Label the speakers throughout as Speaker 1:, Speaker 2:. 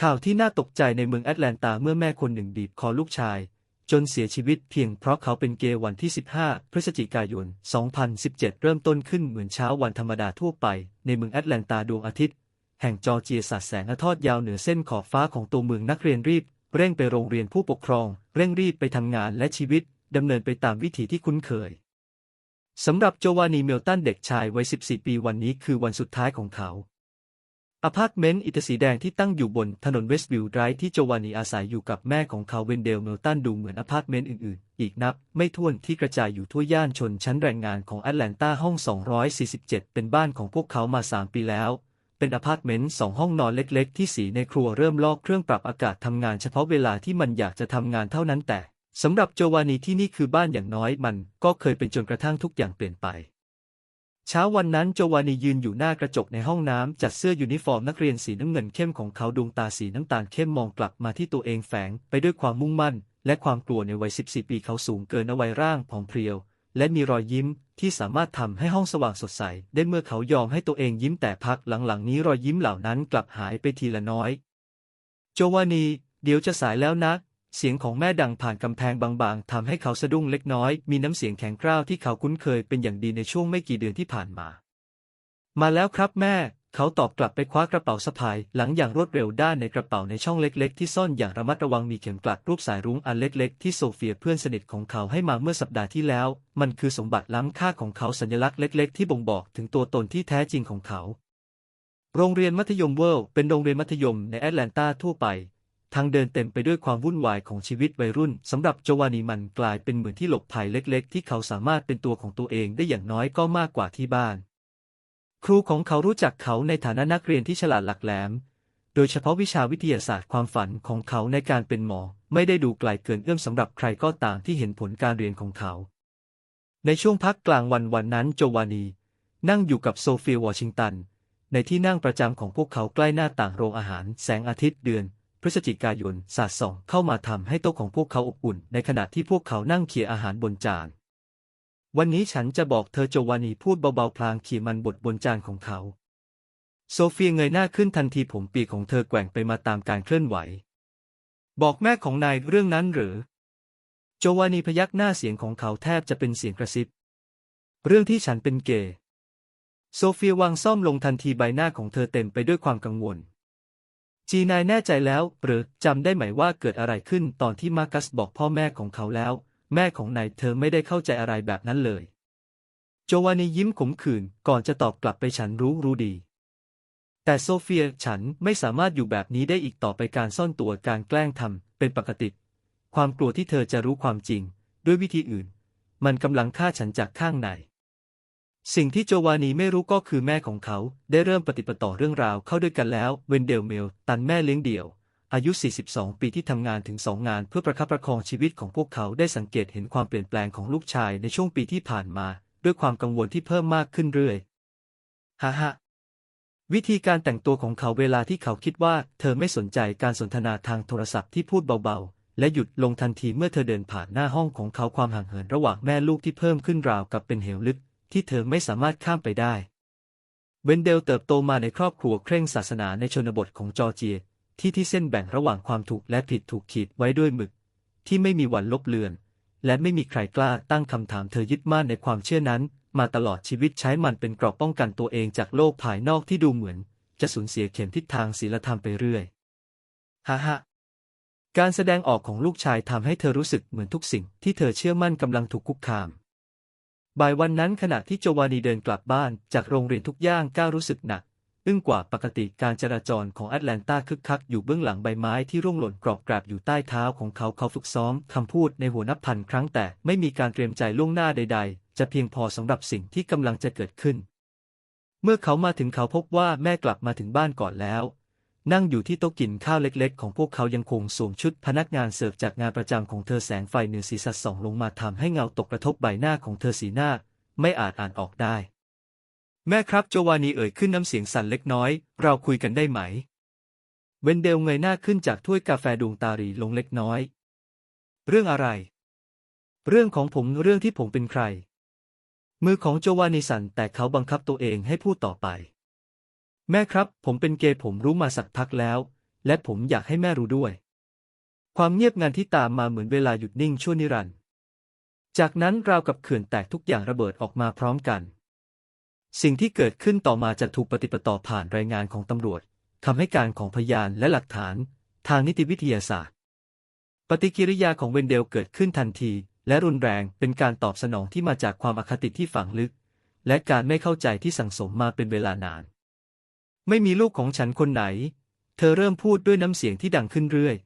Speaker 1: ข่าวที่น่าตกใจในเมืองแอตแลนตาเมื่อแม่คนหนึ่งบีบคอลูกชาย จนเสียชีวิตเพียงเพราะเขาเป็นเกย์วันที่ 15 พฤศจิกายน 2017 เริ่มต้นขึ้นเหมือนเช้าวันธรรมดาทั่วไป ในเมืองแอตแลนตาดวงอาทิตย์ แห่งจอร์เจียสาดแสงอาทอดยาวเหนือเส้นขอบฟ้าของตัวเมืองนักเรียนรีบ เร่งไปโรงเรียนผู้ปกครอง เร่งรีบไปทำงานและชีวิตดำเนินไปตามวิถีที่คุ้นเคยสำหรับโจวานีเมลตันเด็กชายวัย 14 ปีวันนี้คือวันสุดท้ายของเขา อพาร์ตเมนต์อิฐสีแดงที่ตั้งอยู่บนถนนเวสต์วิวไดรฟ์ที่โจวานีอาศัยอยู่กับแม่ของเขาเวนเดลเมลตันดูเหมือนอพาร์ตเมนต์อื่นๆ อีกนับ ไม่ถ้วนที่กระจายอยู่ทั่วย่านชนชั้นแรงงานของแอตแลนตาห้อง 247 เป็นบ้านของพวกเขามา 3 ปีแล้ว เป็นอพาร์ตเมนต์สองห้องนอนเล็กๆ ที่สีในครัวเริ่มลอกเครื่องปรับอากาศทำงานเฉพาะเวลาที่มันอยากจะทำงานเท่านั้นแต่สำหรับโจวานีที่นี่คือบ้านอย่างน้อยมันก็เคยเป็นจนกระทั่งทุกอย่างเปลี่ยนไป เช้าวันนั้นโจวานียืนอยู่หน้ากระจกในห้องน้ำจัดเสื้อยูนิฟอร์มนักเรียนสีน้ำเงินเข้มของเขาดวงตาสีน้ำตาลเข้มมองกลับมาที่ตัวเองแฝงไปด้วยความมุ่งมั่น และความกลัวในวัย 14 ปีเขาสูงเกินอาไว้ร่างผอมเพรียว และมีรอยยิ้มที่สามารถทำให้ห้องสว่างสดใส ได้เมื่อเขายอมให้ตัวเองยิ้มแต่พักหลังๆนี้รอยยิ้มเหล่านั้นกลับหายไปทีละน้อย โจวานี เดี๋ยวจะสายแล้วนะ เสียงของแม่ดังผ่านกำแพงบางๆทำให้เขาสะดุ้งเล็กน้อย มีน้ำเสียงแข็งกร้าวที่เขาคุ้นเคยเป็นอย่างดีในช่วงไม่กี่เดือนที่ผ่านมา มาแล้วครับแม่ เขาตอบกลับไปคว้ากระเป๋าสะพาย หลังอย่างรวดเร็วด้านในกระเป๋าในช่องเล็กๆ ที่ซ่อนอย่างระมัดระวังมีเข็มกลัดรูปสายรุ้งอันเล็กๆ ที่โซเฟียเพื่อนสนิทของเขาให้มาเมื่อสัปดาห์ที่แล้ว มันคือสมบัติล้ำค่าของเขาสัญลักษณ์เล็ก ๆ ที่บ่งบอกถึงตัวตนที่แท้จริงของเขาโรงเรียนมัธยมเวิลด์เป็นโรงเรียนมัธยมในแอตแลนตาทั่วไป ทางเดินเต็มไปด้วยความวุ่นวายของชีวิตวัยรุ่นสำหรับโจวานีมันกลายเป็นเหมือนที่หลบภัยเล็ก ๆ ที่เขาสามารถเป็นตัวของตัวเองได้อย่างน้อยก็มากกว่าที่บ้าน ครูของเขารู้จักเขาในฐานะนักเรียนที่ฉลาดหลักแหลม โดยเฉพาะวิชาวิทยาศาสตร์ความฝันของเขาในการเป็นหมอ ไม่ได้ดูไกลเกินเอื้อมสำหรับใครก็ตามที่เห็นผลการเรียนของเขา ในช่วงพักกลางวันวันนั้นโจวานี นั่งอยู่กับโซเฟียวอชิงตันในที่นั่งประจำของพวกเขาใกล้หน้าต่างโรงอาหาร แสงอาทิตย์เดือน พฤศจิกายนสาดส่องเข้ามาทำให้โต๊ะของพวกเขาอบอุ่น ในขณะที่พวกเขานั่งเคี่ยอาหารบนจาน วันนี้ฉันจะบอกเธอโจวานีพูดเบาๆพลางเขี่ยมันบดบนจานของเขา โซเฟียเงยหน้าขึ้นทันทีผมปีกของเธอแกว่งไปมาตามการเคลื่อนไหว บอกแม่ของนายเรื่องนั้นหรือ โจวานีพยักหน้าเสียงของเขาแทบจะเป็นเสียงกระซิบ เรื่องที่ฉันเป็นเกย์โซเฟียวางซ่อมลงทันทีใบหน้าของเธอเต็มไปด้วยความกังวล จีนายแน่ใจแล้ว หรือจำได้ไหมว่าเกิดอะไรขึ้นตอนที่มาร์กัสบอกพ่อแม่ของเขาแล้ว แม่ของนายเธอไม่ได้เข้าใจอะไรแบบนั้นเลย โจวานียิ้มขมขื่นก่อนจะตอบกลับไปฉันรู้รู้ดี แต่โซเฟียฉันไม่สามารถอยู่แบบนี้ได้อีกต่อไปการซ่อนตัวการแกล้งทำเป็นปกติ ความกลัวที่เธอจะรู้ความจริง ด้วยวิธีอื่น มันกำลังฆ่าฉันจากข้างใน สิ่งที่โจวานีไม่รู้ก็คือแม่ของเขาได้เริ่มปฏิปต่อเรื่องราวเข้าด้วยกันแล้ว เวนเดลเมลตันแม่เลี้ยงเดี่ยว อายุ 42 ปีที่ทำงานถึงสองงานเพื่อประคับประคองชีวิตของพวกเขาได้สังเกตเห็นความเปลี่ยนแปลงของลูกชายในช่วงปีที่ผ่านมา ด้วยความกังวลที่เพิ่มมากขึ้นเรื่อยฮ่าฮ่าวิธีการแต่งตัวของเขาเวลาที่เขาคิดว่า เธอไม่สนใจการสนทนาทางโทรศัพท์ที่พูดเบาๆ และหยุดลงทันทีเมื่อเธอเดินผ่านหน้าห้องของเขาความห่างเหินระหว่างแม่ลูกที่เพิ่มขึ้นราวกับเป็นเหวลึก ที่เธอไม่สามารถข้ามไปได้เวนเดลเติบโตมาในครอบครัวเคร่งศาสนาในชนบทของจอร์เจีย ที่ที่เส้นแบ่งระหว่างความถูกและผิดถูกขีดไว้ด้วยหมึก ที่ไม่มีวันลบเลือน และไม่มีใครกล้าตั้งคำถามเธอยึดมั่นในความเชื่อนั้น มาตลอดชีวิตใช้มันเป็นกรอบป้องกันตัวเองจากโลกภายนอกที่ดูเหมือน จะสูญเสียเข็มทิศทางศีลธรรมไปเรื่อยฮ่าฮ่าการแสดงออกของลูกชายทำให้เธอรู้สึกเหมือนทุกสิ่งที่เธอเชื่อมั่นกำลังถูกคุกคาม บ่ายวันนั้นขณะที่โจวานีเดินกลับบ้านจากโรงเรียนทุกย่างก้าวรู้สึกหนักอึ้งกว่าปกติการจราจรของแอตแลนตาคึกคักอยู่เบื้องหลังใบไม้ที่ร่วงหล่นกรอบกราบอยู่ใต้เท้าของเขาเขาฝึกซ้อมคำพูดในหัวนับพันครั้งแต่ไม่มีการเตรียมใจล่วงหน้าใด ๆ จะเพียงพอสำหรับสิ่งที่กำลังจะเกิดขึ้น เมื่อเขามาถึงเขาพบว่าแม่กลับมาถึงบ้านก่อนแล้ว นั่งอยู่ที่โต๊ะกินข้าวเล็กๆ ของพวกเขายังคงสวมชุดพนักงานเสิร์ฟจากงานประจำของเธอแสงไฟเหนือศีรษะส่องลงมาทำให้เงาตกกระทบใบหน้าของเธอสีหน้า ไม่อาจอ่านออกได้ แม่ครับโจวานีเอ่ยขึ้นน้ำเสียงสั่นเล็กน้อย เราคุยกันได้ไหม เวนเดลเงยหน้าขึ้นจากถ้วยกาแฟดวงตาหรีลงเล็กน้อย เรื่องอะไร เรื่องของผมเรื่องที่ผมเป็นใคร มือของโจวานีสั่นแต่เขาบังคับตัวเองให้พูดต่อไป แม่ครับ ผมเป็นเกย์ผมรู้มาสักพักแล้ว และผมอยากให้แม่รู้ด้วย ความเงียบงันที่ตามมาเหมือนเวลาหยุดนิ่งชั่วนิรันดร์จากนั้นราวกับเขื่อนแตกทุกอย่างระเบิดออกมาพร้อมกัน สิ่งที่เกิดขึ้นต่อมาจะถูกปฏิปต่อผ่านรายงานของตำรวจคำให้การของพยานและหลักฐานทางนิติวิทยาศาสตร์ ปฏิกิริยาของเวนเดลเกิดขึ้นทันที และรุนแรงเป็นการตอบสนองที่มาจากความอคติที่ฝังลึก และการไม่เข้าใจที่สั่งสมมาเป็นเวลานาน ไม่มีลูกของฉันคนไหน เธอเริ่มพูดด้วยน้ำเสียงที่ดังขึ้นเรื่อย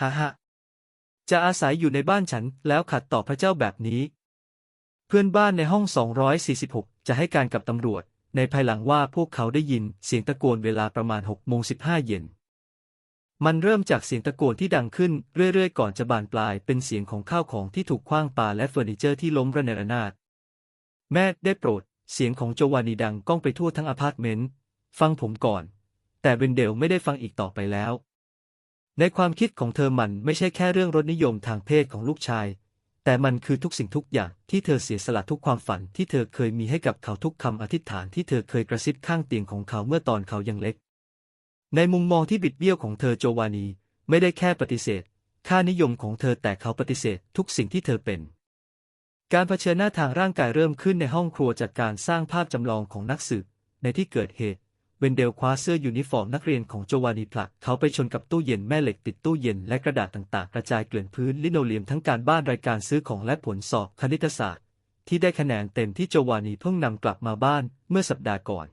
Speaker 1: ฮ่าฮ่าจะอาศัยอยู่ในบ้านฉันแล้วขัดต่อพระเจ้าแบบนี้ เพื่อนบ้านในห้อง 246 จะให้การกับตำรวจ ในภายหลังว่าพวกเขาได้ยินเสียงตะโกนเวลาประมาณ6โมง15 เย็น มันเริ่มจากเสียงตะโกนที่ดังขึ้นเรื่อยๆ ก่อนจะบานปลายเป็นเสียงของข้าวของที่ถูกคว้างปาและเฟอร์นิเจอร์ที่ล้มระเนระนาด แม่ได้โปรด เสียงของโจวานีดังก้องไปทั่วทั้งอพาร์ตเมนต์ ฟังผมก่อน แต่เบนเดลไม่ได้ฟังอีกต่อไปแล้ว ในความคิดของเธอมันไม่ใช่แค่เรื่องรสนิยมทางเพศของลูกชาย แต่มันคือทุกสิ่งทุกอย่างที่เธอเสียสละทุกความฝันที่เธอเคยมีให้กับเขาทุกคำอธิษฐานที่เธอเคยกระซิบข้างเตียงของเขาเมื่อตอนเขายังเล็ก ในมุมมองที่บิดเบี้ยวของเธอโจวานีไม่ได้แค่ปฏิเสธ ค่านิยมของเธอแต่เขาปฏิเสธทุกสิ่งที่เธอเป็นการเผชิญหน้าทางร่างกายเริ่มขึ้นในห้องครัวจากการสร้างภาพจำลองของนักสืบในที่เกิดเหตุ เวนเดลคว้าเสื้อยูนิฟอร์มนักเรียนของโจวานีผลักเขาไปชนกับตู้เย็นแม่เหล็กติดตู้เย็นและกระดาษต่างๆ กระจายเกลื่อนพื้นลิโนเลียมทั้งการบ้านรายการซื้อของและผลสอบคณิตศาสตร์ ที่ได้คะแนนเต็มที่โจวานีเพิ่งนำกลับมาบ้านเมื่อสัปดาห์ก่อน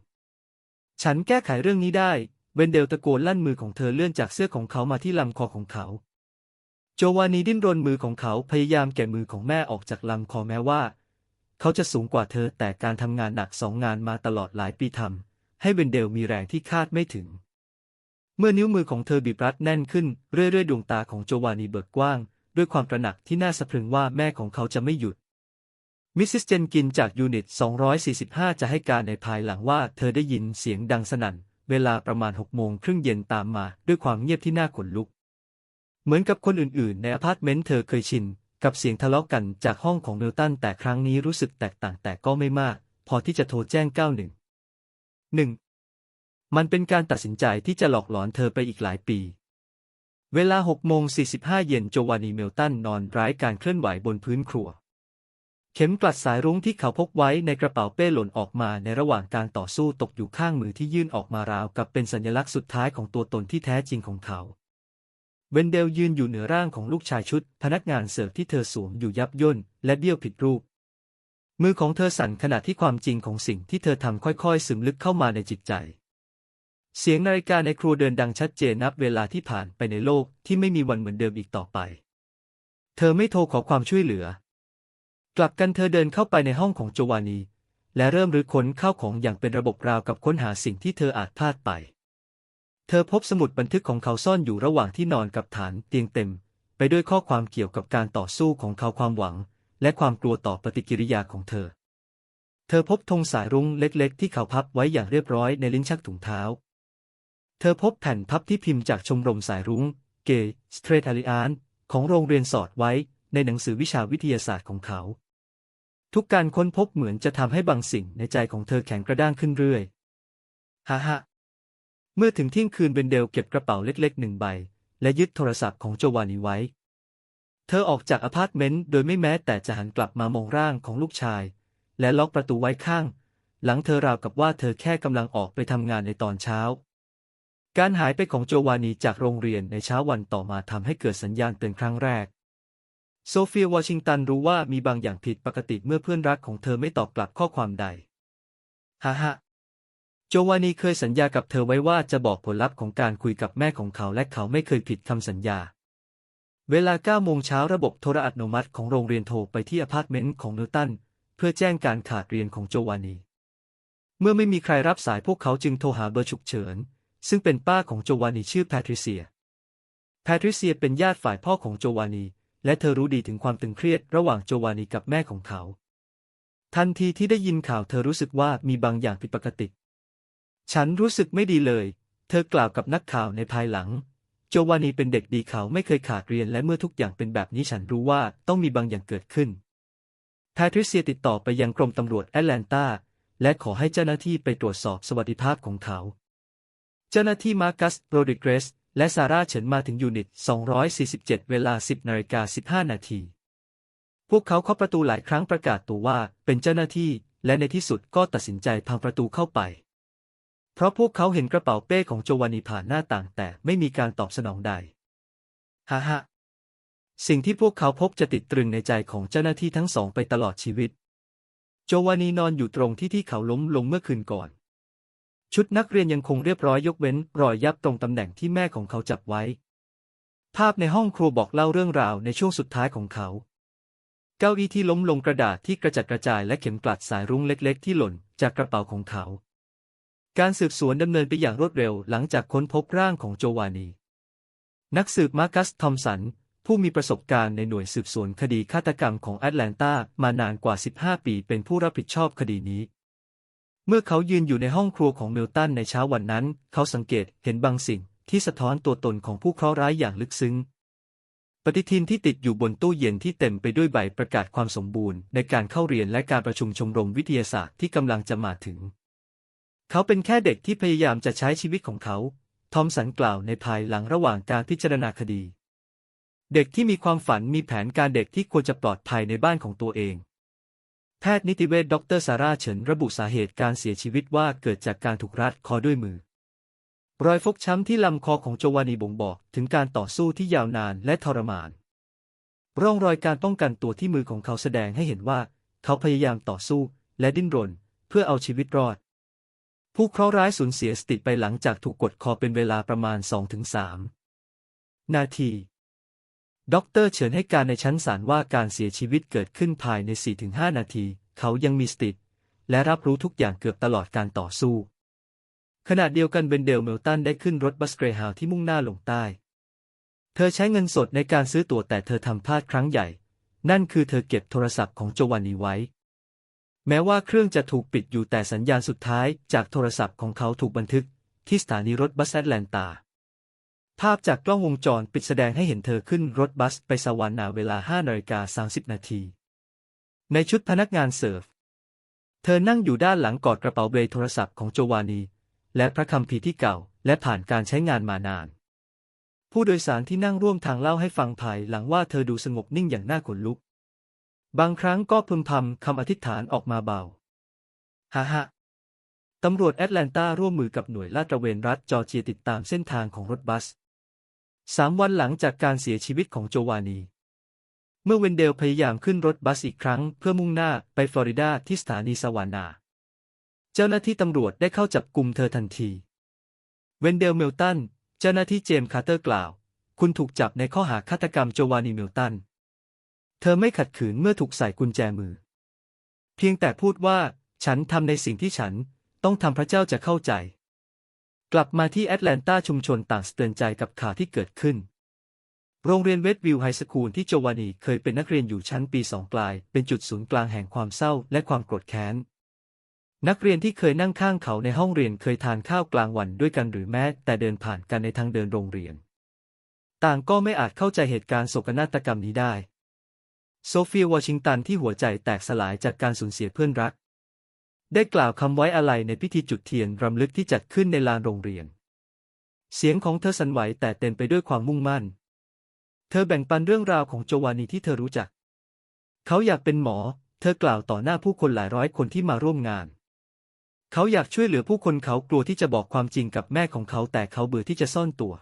Speaker 1: ฉันแก้ไขเรื่องนี้ได้ เวนเดลตะโกนลั่นมือของเธอเลื่อนจากเสื้อของเขามาที่ลำคอของเขาโจวานีดิ้นรนมือของเขาพยายามแกะมือของแม่ออกจากลำคอแม้ว่า เขาจะสูงกว่าเธอแต่การทำงานหนักสองงานมาตลอดหลายปีทำ ให้เวนเดลมีแรงที่คาดไม่ถึง เมื่อนิ้วมือของเธอบีบรัดแน่นขึ้น เรื่อยๆ ดวงตาของโจวานีเบิกกว้าง ด้วยความตระหนักที่น่าสะพรึงว่าแม่ของเขาจะไม่หยุด มิสซิสเจนกินจากยูนิต 245 จะให้การในภายหลังว่าเธอได้ยินเสียงดังสนั่น เวลาประมาณ6โมงครึ่งเย็นตามมาด้วยความเงียบที่น่าขนลุก เหมือนกับคนอื่นๆ ในอพาร์ตเมนต์เธอเคยชินกับเสียงทะเลาะกันจากห้องของเมลตันแต่ครั้งนี้รู้สึกแตกต่างแต่ก็ไม่มาก พอที่จะโทรแจ้ง 91 1. มันเป็นการตัดสินใจที่จะหลอกหลอนเธอไปอีกหลายปี เวลา6โมง45 เย็นโจวานีเมลตันนอนไร้การเคลื่อนไหวบนพื้นครัว เข็มกลัดสายรุ้งที่เขาพกไว้ในกระเป๋าเป้หล่นออกมาในระหว่างการต่อสู้ตกอยู่ข้างมือที่ยื่นออกมาราวกับเป็นสัญลักษณ์สุดท้ายของตัวตนที่แท้จริงของเขาเวนเดลยืนอยู่เหนือร่างของลูกชายชุด พนักงานเสิร์ฟที่เธอสวมอยู่ยับย่นและเบี้ยวผิดรูป มือของเธอสั่นขณะที่ความจริงของสิ่งที่เธอทำค่อยๆ ซึมลึกเข้ามาในจิตใจ เสียงนาฬิกาในครัวเดินดังชัดเจนนับเวลาที่ผ่านไปในโลกที่ไม่มีวันเหมือนเดิมอีกต่อไป เธอไม่โทรขอความช่วยเหลือ กลับกันเธอเดินเข้าไปในห้องของโจวานี และเริ่มรื้อค้นข้าวของอย่างเป็นระบบราวกับค้นหาสิ่งที่เธออาจพลาดไป เธอพบสมุดบันทึกของเขาซ่อนอยู่ระหว่างที่นอนกับฐานเตียงเต็ม ไปด้วยข้อความเกี่ยวกับการต่อสู้ของเขาความหวัง และความกลัวต่อปฏิกิริยาของเธอ เธอพบธงสายรุ้งเล็กๆ ที่เขาพับไว้อย่างเรียบร้อยในลิ้นชักถุงเท้า เธอพบแผ่นพับที่พิมพ์จากชมรมสายรุ้ง เกย์สเตรทาริอานของโรงเรียนสอดไว้ในหนังสือวิชาวิทยาศาสตร์ของเขา ทุกการค้นพบเหมือนจะทำให้บางสิ่งในใจของเธอแข็งกระด้างขึ้นเรื่อยฮ่าฮ่าเมื่อถึงเที่ยงคืนเบนเดลเก็บกระเป๋าเล็กๆหนึ่งใบ และยึดโทรศัพท์ของโจวานีไว้ เธอออกจากอพาร์ตเมนต์โดยไม่แม้แต่จะหันกลับมามองร่างของลูกชาย และล็อกประตูไว้ข้าง หลังเธอราวกับว่าเธอแค่กำลังออกไปทำงานในตอนเช้า การหายไปของโจวานีจากโรงเรียนในเช้าวันต่อมาทำให้เกิดสัญญาณเตือนครั้งแรก โซเฟียวอชิงตันรู้ว่ามีบางอย่างผิดปกติเมื่อเพื่อนรักของเธอไม่ตอบกลับข้อความใดฮ่าฮ่าโจวานีเคยสัญญากับเธอไว้ว่าจะบอกผลลัพธ์ของการคุยกับแม่ของเขาและเขาไม่เคยผิดคำสัญญา เวลา9โมงเช้าระบบโทรอัตโนมัติของโรงเรียนโทรไปที่อพาร์ตเมนต์ของนิวตัน เพื่อแจ้งการขาดเรียนของโจวานี เมื่อไม่มีใครรับสายพวกเขาจึงโทรหาเบอร์ฉุกเฉิน ซึ่งเป็นป้าของโจวานีชื่อแพทริเซีย แพทริเซียเป็นญาติฝ่ายพ่อของโจวานี และเธอรู้ดีถึงความตึงเครียดระหว่างโจวานีกับแม่ของเขา ทันทีที่ได้ยินข่าวเธอรู้สึกว่ามีบางอย่างผิดปกติ ฉันรู้สึกไม่ดีเลย เธอกล่าวกับนักข่าวในภายหลัง โจวานีเป็นเด็กดีเขาไม่เคยขาดเรียนและเมื่อทุกอย่างเป็นแบบนี้ฉันรู้ว่าต้องมีบางอย่างเกิดขึ้นแพทริเซียติดต่อไปยังกรมตำรวจแอตแลนตาและขอให้เจ้าหน้าที่ไปตรวจสอบสวัสดิภาพของเขา เจ้าหน้าที่มาร์กัสโรดิเกรสและซาร่าเฉินมาถึงยูนิต 247 เวลา 10นาฬิกา15 นาที พวกเขาเคาะประตูหลายครั้งประกาศตัวว่าเป็นเจ้าหน้าที่ และในที่สุดก็ตัดสินใจพังประตูเข้าไป เพราะพวกเขาเห็นกระเป๋าเป้ของโจวานีผ่านหน้าต่างแต่ไม่มีการตอบสนองใดฮ่าฮ่าสิ่งที่พวกเขาพบจะติดตรึงในใจของเจ้าหน้าที่ทั้งสองไปตลอดชีวิต โจวานีนอนอยู่ตรงที่ที่เขาล้มลงเมื่อคืนก่อน ชุดนักเรียนยังคงเรียบร้อยยกเว้น รอยยับตรงตำแหน่งที่แม่ของเขาจับไว้ ภาพในห้องครัวบอกเล่าเรื่องราวในช่วงสุดท้ายของเขา เก้าอี้ที่ล้มลงกระดาษที่กระจัดกระจายและเข็มกลัดสายรุ้งเล็ก ๆ ที่หล่นจากกระเป๋าของเขา การสืบสวนดำเนินไปอย่างรวดเร็วหลังจากค้นพบร่างของโจวานี นักสืบมาร์กัส ทอมสัน ผู้มีประสบการณ์ในหน่วยสืบสวนคดีฆาตกรรมของแอตแลนตามานานกว่า 15 ปีเป็นผู้รับผิดชอบคดีนี้ เมื่อเขายืนอยู่ในห้องครัวของเมลตันในเช้าวันนั้น เขาสังเกตเห็นบางสิ่งที่สะท้อนตัวตนของผู้เคราะห์ร้ายอย่างลึกซึ้ง ปฏิทินที่ติดอยู่บนตู้เย็นที่เต็มไปด้วยใบประกาศความสมบูรณ์ ในการเข้าเรียนและการประชุมชมรมวิทยาศาสตร์ที่กำลังจะมาถึง เขาเป็นแค่เด็กที่พยายามจะใช้ชีวิตของเขา ทอมสันกล่าวในภายหลังระหว่างการพิจารณาคดี เด็กที่มีความฝันมีแผนการเด็กที่ควรจะปลอดภัยในบ้านของตัวเอง แพทย์นิติเวชดรซาร่าเฉินระบุสาเหตุการเสียชีวิตว่าเกิดจากการถูกรัดคอด้วยมือ รอยฟกช้ำที่ลำคอของโจวานีบ่งบอกถึงการต่อสู้ที่ยาวนานและทรมาน ร่องรอยการป้องกันตัวที่มือของเขาแสดงให้เห็นว่า เขาพยายามต่อสู้และดิ้นรน เพื่อเอาชีวิตรอด ผู้เคราะห์ร้ายสูญเสียสติไปหลังจากถูกกดคอเป็นเวลาประมาณ 2-3 นาทีด็อกเตอร์เฉินให้การในชั้นศาลว่าการเสียชีวิตเกิดขึ้นภายใน 4-5 นาที เขายังมีสติและรับรู้ทุกอย่างเกือบตลอดการต่อสู้ ขณะเดียวกันเบนเดลเมลตันได้ขึ้นรถบัสเกรฮาวที่มุ่งหน้าลงใต้ เธอใช้เงินสดในการซื้อตั๋วแต่เธอทำพลาดครั้งใหญ่ นั่นคือเธอเก็บโทรศัพท์ของโจวานีไว้ แม้ว่าเครื่องจะถูกปิดอยู่แต่สัญญาณสุดท้ายจากโทรศัพท์ของเขาถูกบันทึก ที่สถานีรถบัสแอตแลนตา ภาพจากกล้องวงจรปิดแสดงให้เห็นเธอขึ้นรถบัสไปสวรรค์นาเวลา5นาฬิกา30 นาที ในชุดพนักงานเสิร์ฟ เธอนั่งอยู่ด้านหลังกอดกระเป๋าเบย์โทรศัพท์ของโจวานี และพระคัมภีร์ที่เก่า และผ่านการใช้งานมานาน ผู้โดยสารที่นั่งร่วมทางเล่าให้ฟังภายหลังว่าเธอดูสงบนิ่งอย่างน่าขนลุก บางครั้งก็พึมพำคำอธิษฐานออกมาเบาฮ่าฮ่าตำรวจแอตแลนตาร่วมมือกับหน่วยลาดตระเวนรัฐจอร์เจียติดตามเส้นทางของรถบัสสามวันหลังจากการเสียชีวิตของโจวานี เมื่อเวนเดลพยายามขึ้นรถบัสอีกครั้งเพื่อมุ่งหน้าไปฟลอริดาที่สถานีสวานา เจ้าหน้าที่ตำรวจได้เข้าจับกลุ่มเธอทันที เวนเดลเมลตัน เจ้าหน้าที่เจมส์คาร์เตอร์กล่าว คุณถูกจับในข้อหาฆาตกรรมโจวานีเมลตัน เธอไม่ขัดขืนเมื่อถูกใส่กุญแจมือ เพียงแต่พูดว่า ฉันทำในสิ่งที่ฉันต้องทำพระเจ้าจะเข้าใจ กลับมาที่แอตแลนตาชุมชนต่างสะเตือนใจกับข่าวที่เกิดขึ้น โรงเรียนเวสต์วิวไฮสคูลที่โจวานีเคยเป็นนักเรียนอยู่ชั้นปีสองปลาย เป็นจุดศูนย์กลางแห่งความเศร้าและความโกรธแค้นนักเรียนที่เคยนั่งข้างเขาในห้องเรียนเคยทานข้าวกลางวันด้วยกันหรือแม้แต่เดินผ่านกันในทางเดินโรงเรียน ต่างก็ไม่อาจเข้าใจเหตุการณ์โศกนาฏกรรมนี้ได้ โซเฟียวอชิงตันที่หัวใจแตกสลายจากการสูญเสียเพื่อนรัก ได้กล่าวคำไว้อาลัยในพิธีจุดเทียนรำลึกที่จัดขึ้นในลานโรงเรียน เสียงของเธอสั่นไหวแต่เต็มไปด้วยความมุ่งมั่น เธอแบ่งปันเรื่องราวของโจวานีที่เธอรู้จัก เขาอยากเป็นหมอ เธอกล่าวต่อหน้าผู้คนหลายร้อยคนที่มาร่วมงาน เขาอยากช่วยเหลือผู้คนเขากลัวที่จะบอกความจริงกับแม่ของเขาแต่เขาเบื่อที่จะซ่อนตัว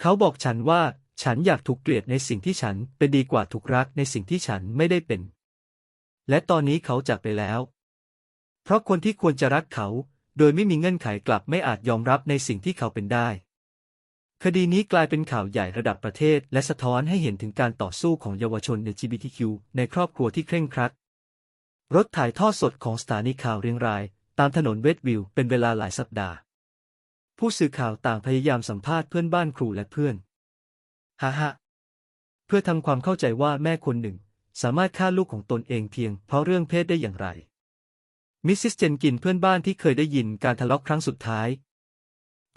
Speaker 1: เขาบอกฉันว่า ฉันอยากถูกเกลียดในสิ่งที่ฉันเป็นดีกว่าถูกรักในสิ่งที่ฉันไม่ได้เป็น และตอนนี้เขาจากไปแล้ว เพราะคนที่ควรจะรักเขา โดยไม่มีเงื่อนไขกลับไม่อาจยอมรับในสิ่งที่เขาเป็นได้ คดีนี้กลายเป็นข่าวใหญ่ระดับประเทศ และสะท้อนให้เห็นถึงการต่อสู้ของเยาวชน LGBTQ ในครอบครัวที่เคร่งครัด รถถ่ายทอดสดของสถานีข่าวเรียงราย ตามถนนเวสต์วิวเป็นเวลาหลายสัปดาห์ ผู้สื่อข่าวต่างพยายามสัมภาษณ์เพื่อนบ้านครูและเพื่อน ฮ่าฮ่าเพื่อทำความเข้าใจว่าแม่คนหนึ่ง สามารถฆ่าลูกของตนเองเพียงเพราะเรื่องเพศได้อย่างไร มิสซิสเจนกินเพื่อนบ้านที่เคยได้ยินการทะเลาะครั้งสุดท้าย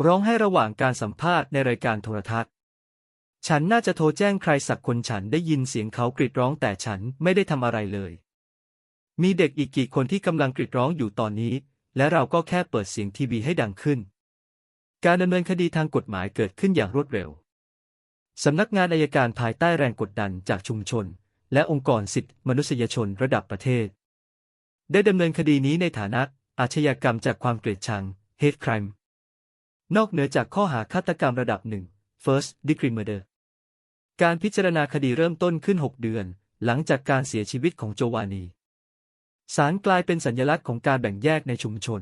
Speaker 1: ร้องให้ระหว่างการสัมภาษณ์ในรายการโทรทัศน์ ฉันน่าจะโทรแจ้งใครสักคนฉันได้ยินเสียงเขากรีดร้องแต่ฉันไม่ได้ทำอะไรเลย มีเด็กอีกกี่คนที่กำลังกรีดร้องอยู่ตอนนี้ และเราก็แค่เปิดเสียงทีวีให้ดังขึ้น การดำเนินคดีทางกฎหมายเกิดขึ้นอย่างรวดเร็ว สำนักงานอายการภายใต้แรงกดดันจากชุมชน และองค์กรสิทธิมนุษยชนระดับประเทศ ได้ดำเนินคดีนี้ในฐานะอาชญากรรมจากความเกลียดชัง hate crime นอกเหนือจากข้อหาฆาตกรรมระดับหนึ่ง first degree murder การพิจารณาคดีเริ่มต้นขึ้น 6 เดือน หลังจากการเสียชีวิตของโจวานีศาลกลายเป็นสัญลักษณ์ของการแบ่งแยกในชุมชน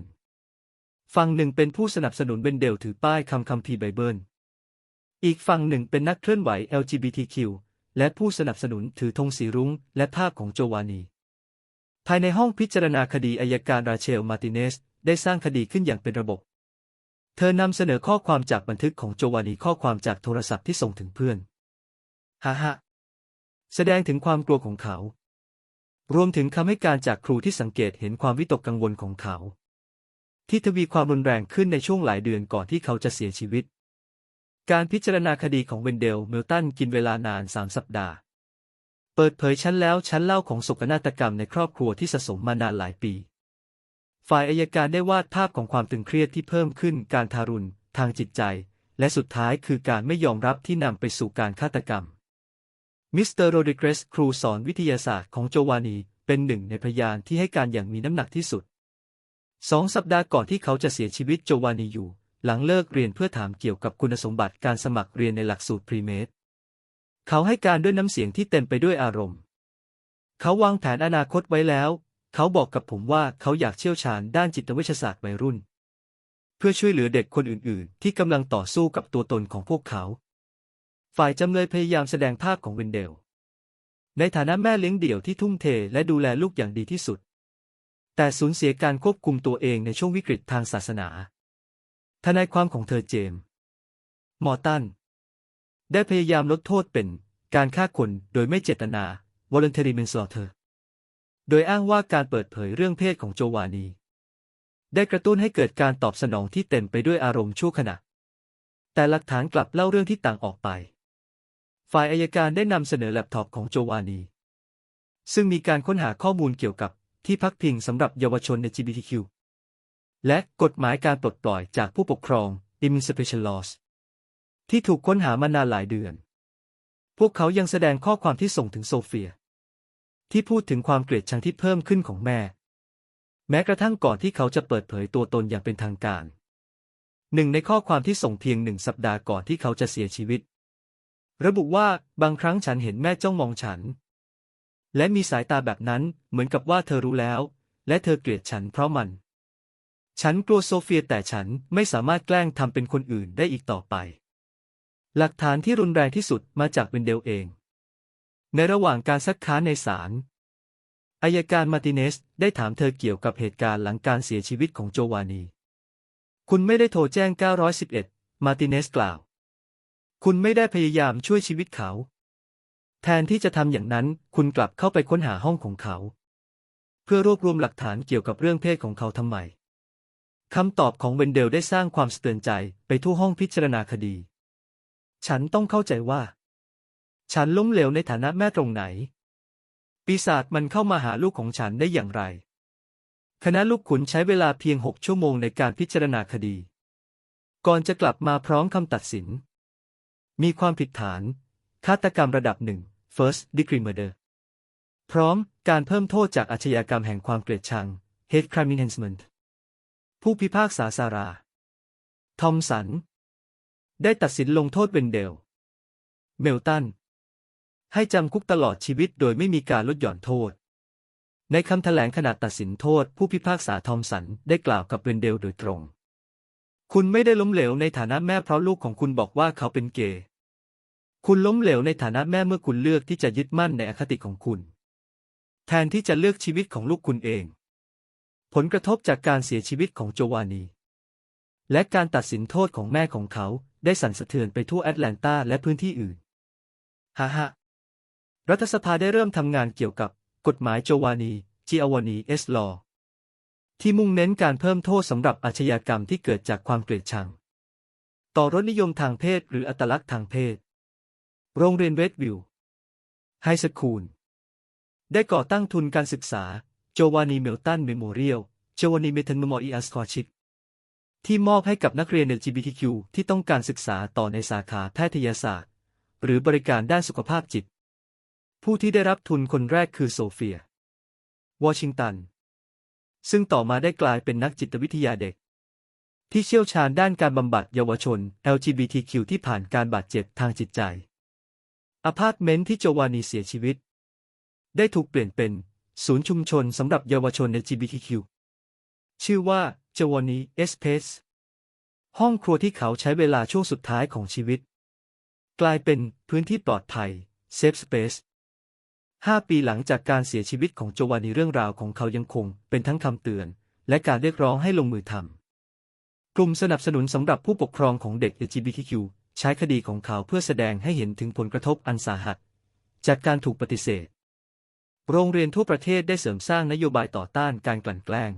Speaker 1: ฝั่งหนึ่งเป็นผู้สนับสนุนเบนเดลถือป้ายคำคัมภีร์ไบเบิล อีกฝั่งหนึ่งเป็นนักเคลื่อนไหว LGBTQ และผู้สนับสนุนถือธงสีรุ้งและภาพของโจวานี ภายในห้องพิจารณาคดีอายการราเชล มาติเนส ได้สร้างคดีขึ้นอย่างเป็นระบบ เธอนำเสนอข้อความจากบันทึกของโจวานีข้อความจากโทรศัพท์ที่ส่งถึงเพื่อนฮ่าฮ่าแสดงถึงความกลัวของเขา รวมถึงคำให้การจากครูที่สังเกตเห็นความวิตกกังวลของเขา ที่ทวีความรุนแรงขึ้นในช่วงหลายเดือนก่อนที่เขาจะเสียชีวิต การพิจารณาคดีของเวนเดลเมลตันกินเวลานานสามสัปดาห์ เปิดเผยชั้นแล้วชั้นเล่าของโศกนาฏกรรมในครอบครัวที่สะสมมานานหลายปี ฝ่ายอายการได้วาดภาพของความตึงเครียดที่เพิ่มขึ้น การทารุณ ทางจิตใจ และสุดท้ายคือการไม่ยอมรับที่นำไปสู่การฆาตกรรม มิสเตอร์โรดิเกรส ครูสอนวิทยาศาสตร์ของโจวานี เป็นหนึ่งในพยานที่ให้การอย่างมีน้ำหนักที่สุด สองสัปดาห์ก่อนที่เขาจะเสียชีวิตโจวานีอยู่ หลังเลิกเรียนเพื่อถามเกี่ยวกับคุณสมบัติการสมัครเรียนในหลักสูตรพรีเมดเขาให้การด้วยน้ำเสียงที่เต็มไปด้วยอารมณ์ เขาวางแผนอนาคตไว้แล้ว เขาบอกกับผมว่าเขาอยากเชี่ยวชาญด้านจิตวิทยาศาสตร์วัยรุ่น เพื่อช่วยเหลือเด็กคนอื่น ๆ ที่กำลังต่อสู้กับตัวตนของพวกเขา ฝ่ายจำเลยพยายามแสดงภาพของเวนเดล ในฐานะแม่เลี้ยงเดี่ยวที่ทุ่มเทและดูแลลูกอย่างดีที่สุด แต่สูญเสียการควบคุมตัวเองในช่วงวิกฤตทางศาสนา ทนายความของเธอเจมส์มอร์ตัน ได้พยายามลดโทษเป็นการฆ่าคนโดยไม่เจตนา voluntary manslaughter โดยอ้างว่าการเปิดเผยเรื่องเพศของโจวานี ได้กระตุ้นให้เกิดการตอบสนองที่เต็มไปด้วยอารมณ์ชั่วขณะ แต่หลักฐานกลับเล่าเรื่องที่ต่างออกไป ฝ่ายอายการได้นำเสนอแล็ปท็อปของโจวานี ซึ่งมีการค้นหาข้อมูลเกี่ยวกับที่พักพิงสำหรับเยาวชนใน LGBTQ และกฎหมายการปลดปล่อยจากผู้ปกครอง Emancipation Laws ที่ถูกค้นหามานานหลายเดือน พวกเขายังแสดงข้อความที่ส่งถึงโซเฟีย ที่พูดถึงความเกลียดชังที่เพิ่มขึ้นของแม่ แม้กระทั่งก่อนที่เขาจะเปิดเผยตัวตนอย่างเป็นทางการ หนึ่งในข้อความที่ส่งเพียงหนึ่งสัปดาห์ก่อนที่เขาจะเสียชีวิต ระบุว่าบางครั้งฉันเห็นแม่จ้องมองฉัน และมีสายตาแบบนั้นเหมือนกับว่าเธอรู้แล้ว และเธอเกลียดฉันเพราะมัน ฉันกลัวโซเฟียแต่ฉันไม่สามารถแกล้งทำเป็นคนอื่นได้อีกต่อไป หลักฐานที่รุนแรงที่สุดมาจากเวนเดลเอง ในระหว่างการซักค้านในศาลอายการมาติเนสได้ถามเธอเกี่ยวกับเหตุการณ์หลังการเสียชีวิตของโจวานี คุณไม่ได้โทรแจ้ง 911 มาติเนสกล่าว คุณไม่ได้พยายามช่วยชีวิตเขา แทนที่จะทำอย่างนั้น คุณกลับเข้าไปค้นหาห้องของเขา เพื่อรวบรวมหลักฐานเกี่ยวกับเรื่องเพศของเขาทำไม คำตอบของเวนเดลได้สร้างความสะเตือนใจไปทั่วห้องพิจารณาคดี ฉันต้องเข้าใจว่า ฉันล้มเหลวในฐานะแม่ตรงไหน ปีศาจมันเข้ามาหาลูกของฉันได้อย่างไร คณะลูกขุนใช้เวลาเพียงหกชั่วโมงในการพิจารณาคดี ก่อนจะกลับมาพร้อมคำตัดสิน มีความผิดฐานฆาตกรรมระดับหนึ่ง first degree murder พร้อมการเพิ่มโทษจากอาชญากรรมแห่งความเกลียดชัง hate crime enhancement ผู้พิพากษาซารา ทอมสัน ได้ตัดสินลงโทษเวนเดล เมลตัน ให้จำคุกตลอดชีวิตโดยไม่มีการลดหย่อนโทษ ในคำแถลงขณะตัดสินโทษ ผู้พิพากษาทอมสันได้กล่าวกับเวนเดลโดยตรง คุณไม่ได้ล้มเหลวในฐานะแม่เพราะลูกของคุณบอกว่าเขาเป็นเกย์ คุณล้มเหลวในฐานะแม่เมื่อคุณเลือกที่จะยึดมั่นในอคติของคุณ แทนที่จะเลือกชีวิตของลูกคุณเอง ผลกระทบจากการเสียชีวิตของโจวานี และการตัดสินโทษของแม่ของเขาได้สั่นสะเทือนไปทั่วแอตแลนตาและพื้นที่อื่น ฮ่าฮ่ารัฐสภาได้เริ่มทำงานเกี่ยวกับกฎหมายโจวานีจิอวานีเอสลอที่มุ่งเน้นการเพิ่มโทษสำหรับอาชญากรรมที่เกิดจากความเกลียดชัง ต่อรสนิยมทางเพศหรืออัตลักษณ์ทางเพศ โรงเรียนเวสต์วิวไฮสคูล ได้ก่อตั้งทุนการศึกษา โจวานีเมลตันเมโมเรียลโจวานีเมทันเมมออีอัสคอชิกที่มอบให้กับนักเรียน LGBTQ ที่ต้องการศึกษาต่อในสาขาแพทยศาสตร์ หรือบริการด้านสุขภาพจิต ผู้ที่ได้รับทุนคนแรกคือโซเฟีย วอชิงตัน ซึ่งต่อมาได้กลายเป็นนักจิตวิทยาเด็ก ที่เชี่ยวชาญด้านการบำบัดเยาวชน LGBTQ ที่ผ่านการบาดเจ็บทางจิตใจ อพาร์ตเมนต์ที่โจวานีเสียชีวิต ได้ถูกเปลี่ยนเป็น ศูนย์ชุมชนสำหรับเยาวชน LGBTQ ชื่อว่าโจวานีเอสเพสห้องครัวที่เขาใช้เวลาช่วงสุดท้ายของชีวิต กลายเป็นพื้นที่ปลอดภัยเซฟสเปซห้าปีหลังจากการเสียชีวิตของโจวานีเรื่องราวของเขายังคงเป็นทั้งคำเตือน และการเรียกร้องให้ลงมือทำกลุ่มสนับสนุนสำหรับผู้ปกครองของเด็ก LGBTQ ใช้คดีของเขาเพื่อแสดงให้เห็นถึงผลกระทบอันสาหัส จากการถูกปฏิเสธ โรงเรียนทั่วประเทศได้เสริมสร้างนโยบายต่อต้านการกลั่นแกล้ง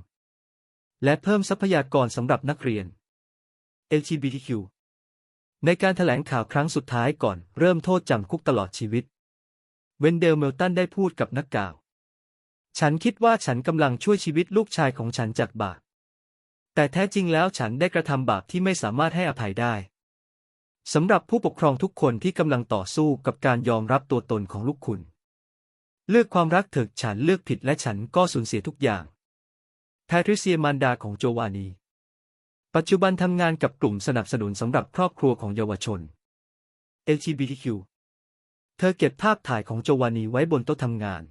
Speaker 1: และเพิ่มทรัพยากรสำหรับนักเรียน LGBTQ ในการถแถลงข่าวครั้งสุดท้ายก่อนเริ่มโทษจำคุกตลอดชีวิต เวนเดลเมลตันได้พูดกับนักข่าว ฉันคิดว่าฉันกำลังช่วยชีวิตลูกชายของฉันจากบาป แต่แท้จริงแล้วฉันได้กระทำบาปที่ไม่สามารถให้อภัยได้สำหรับผู้ปกครองทุกคนที่กำลังต่อสู้กับการยอมรับตัวตนของลูกคุณ เลือกความรักเถิดฉันเลือกผิดและฉันก็สูญเสียทุกอย่างแพทริเซียมานดาของโจวานี ปัจจุบันทำงานกับกลุ่มสนับสนุนสำหรับครอบครัวของเยาวชน LGBTQ เธอเก็บภาพถ่ายของโจวานีไว้บนโต๊ะทำงาน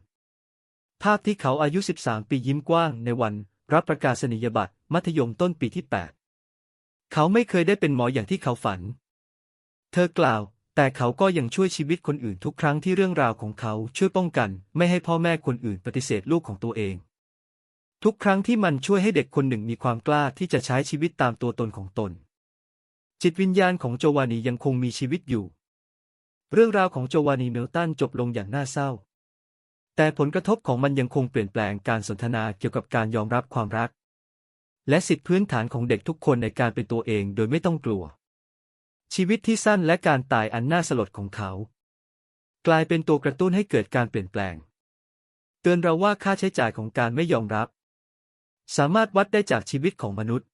Speaker 1: ภาพที่เขาอายุ 13 ปียิ้มกว้างในวันรับประกาศนียบัตรมัธยมต้นปีที่ 8 เขาไม่เคยได้เป็นหมออย่างที่เขาฝัน เธอกล่าว แต่เขาก็ยังช่วยชีวิตคนอื่นทุกครั้งที่เรื่องราวของเขาช่วยป้องกัน ไม่ให้พ่อแม่คนอื่นปฏิเสธลูกของตัวเอง ทุกครั้งที่มันช่วยให้เด็กคนหนึ่งมีความกล้าที่จะใช้ชีวิตตามตัวตนของตน จิตวิญญาณของโจวานียังคงมีชีวิตอยู่ เรื่องราวของโจวานีเมลตันจบลงอย่างน่าเศร้า แต่ผลกระทบของมันยังคงเปลี่ยนแปลงการสนทนาเกี่ยวกับการยอมรับความรัก และสิทธิพื้นฐานของเด็กทุกคนในการเป็นตัวเองโดยไม่ต้องกลัว ชีวิตที่สั้นและการตายอันน่าสลดของเขา กลายเป็นตัวกระตุ้นให้เกิดการเปลี่ยนแปลง เตือนเราว่าค่าใช้จ่ายของการไม่ยอมรับ สามารถวัดได้จากชีวิตของมนุษย์